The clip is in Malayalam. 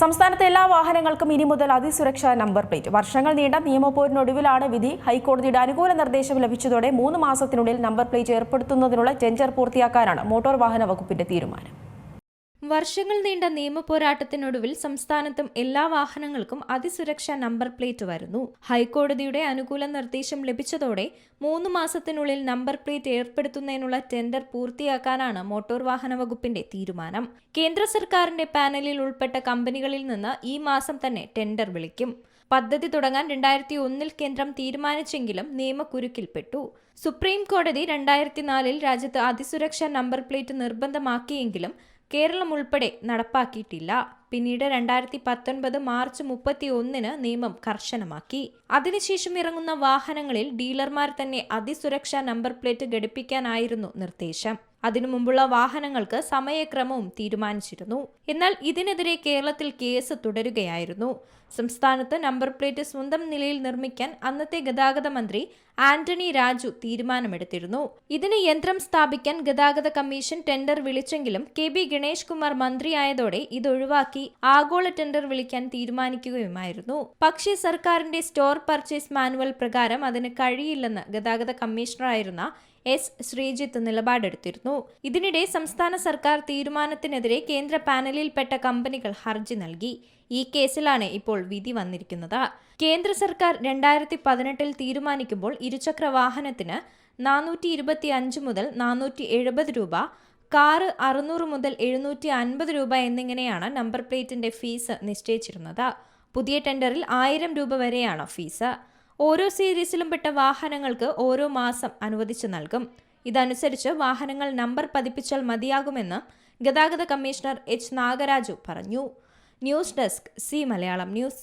സംസ്ഥാനത്തെ എല്ലാ വാഹനങ്ങൾക്കും ഇനി മുതൽ അതിസുരക്ഷാ നമ്പർ പ്ലേറ്റ്. വർഷങ്ങൾ നീണ്ട നിയമപോരിനൊടുവിലാണ് വിധി. ഹൈക്കോടതിയുടെ അനുകൂല നിർദ്ദേശം ലഭിച്ചതോടെ മൂന്ന് മാസത്തിനുള്ളിൽ നമ്പർ പ്ലേറ്റ് ഏർപ്പെടുത്തുന്നതിനുള്ള ടെൻഡർ പൂർത്തിയാക്കാനാണ് മോട്ടോർ വാഹന വകുപ്പിന്റെ തീരുമാനം. വർഷങ്ങൾ നീണ്ട നിയമപോരാട്ടത്തിനൊടുവിൽ സംസ്ഥാനത്തും എല്ലാ വാഹനങ്ങൾക്കും അതിസുരക്ഷാ നമ്പർ പ്ലേറ്റ് വരുന്നു. ഹൈക്കോടതിയുടെ അനുകൂല നിർദ്ദേശം ലഭിച്ചതോടെ മൂന്ന് മാസത്തിനുള്ളിൽ നമ്പർ പ്ലേറ്റ് ഏർപ്പെടുത്തുന്നതിനുള്ള ടെൻഡർ പൂർത്തിയാക്കാനാണ് മോട്ടോർ വാഹന വകുപ്പിന്റെ തീരുമാനം. കേന്ദ്ര സർക്കാരിന്റെ പാനലിൽ ഉൾപ്പെട്ട കമ്പനികളിൽ നിന്ന് ഈ മാസം തന്നെ ടെൻഡർ വിളിക്കും. പദ്ധതി തുടങ്ങാൻ രണ്ടായിരത്തി ഒന്നിൽ കേന്ദ്രം തീരുമാനിച്ചെങ്കിലും നിയമക്കുരുക്കിൽപ്പെട്ടു സുപ്രീം കോടതി രണ്ടായിരത്തി നാലിൽ രാജ്യത്ത് അതിസുരക്ഷാ നമ്പർ പ്ലേറ്റ് നിർബന്ധമാക്കിയെങ്കിലും കേരളം ഉൾപ്പെടെ നടപ്പാക്കിയിട്ടില്ല. പിന്നീട് രണ്ടായിരത്തി പത്തൊൻപത് മാർച്ച് മുപ്പത്തി ഒന്നിന് നിയമം കർശനമാക്കി. അതിനുശേഷം ഇറങ്ങുന്ന വാഹനങ്ങളിൽ ഡീലർമാർ തന്നെ അതിസുരക്ഷാ നമ്പർ പ്ലേറ്റ് ഘടിപ്പിക്കാനായിരുന്നു നിർദ്ദേശം. അതിനു മുമ്പുള്ള വാഹനങ്ങൾക്ക് സമയക്രമവും തീരുമാനിച്ചിരുന്നു. എന്നാൽ ഇതിനെതിരെ കേരളത്തിൽ കേസ് തുടരുകയായിരുന്നു. സംസ്ഥാനത്ത് നമ്പർ പ്ലേറ്റ് സ്വന്തം നിലയിൽ നിർമ്മിക്കാൻ അന്നത്തെ ഗതാഗത മന്ത്രി ആന്റണി രാജു തീരുമാനമെടുത്തിരുന്നു. ഇതിന് യന്ത്രം സ്ഥാപിക്കാൻ ഗതാഗത കമ്മീഷൻ ടെൻഡർ വിളിച്ചെങ്കിലും കെ ബി ഗണേഷ് കുമാർ മന്ത്രിയായതോടെ ഇതൊഴിവാക്കി ആഗോള ടെൻഡർ വിളിക്കാൻ തീരുമാനിക്കുകയുമായിരുന്നു. പക്ഷേ സർക്കാരിന്റെ സ്റ്റോർ പർച്ചേസ് മാനുവൽ പ്രകാരം അതിന് കഴിയില്ലെന്ന് ഗതാഗത കമ്മീഷണറായിരുന്ന എസ് ശ്രീജിത്ത് നിലപാടെടുത്തിരുന്നു. ഇതിനിടെ സംസ്ഥാന സർക്കാർ തീരുമാനത്തിനെതിരെ കേന്ദ്ര പാനലിൽപ്പെട്ട കമ്പനികൾ ഹർജി നൽകി. ഈ കേസിലാണ് ഇപ്പോൾ വിധി വന്നിരിക്കുന്നത്. കേന്ദ്ര സർക്കാർ രണ്ടായിരത്തി പതിനെട്ടിൽ തീരുമാനിക്കുമ്പോൾ ഇരുചക്ര വാഹനത്തിന് നാനൂറ്റി ഇരുപത്തി അഞ്ച് മുതൽ നാനൂറ്റി എഴുപത് രൂപ കാറ് അറുന്നൂറ് മുതൽ എഴുന്നൂറ്റി അൻപത് രൂപ എന്നിങ്ങനെയാണ് നമ്പർ പ്ലേറ്റിന്റെ ഫീസ് നിശ്ചയിച്ചിരുന്നത്. പുതിയ ടെൻഡറിൽ ആയിരം രൂപ വരെയാണ് ഫീസ്. ഓരോ സീരീസിലും പെട്ട വാഹനങ്ങൾക്ക് ഓരോ മാസം അനുവദിച്ചു നൽകും. ഇതനുസരിച്ച് വാഹനങ്ങൾ നമ്പർ പതിപ്പിച്ചാൽ മതിയാകുമെന്ന് ഗതാഗത കമ്മീഷണർ എച്ച് നാഗരാജു പറഞ്ഞു. News desk C Malayalam news.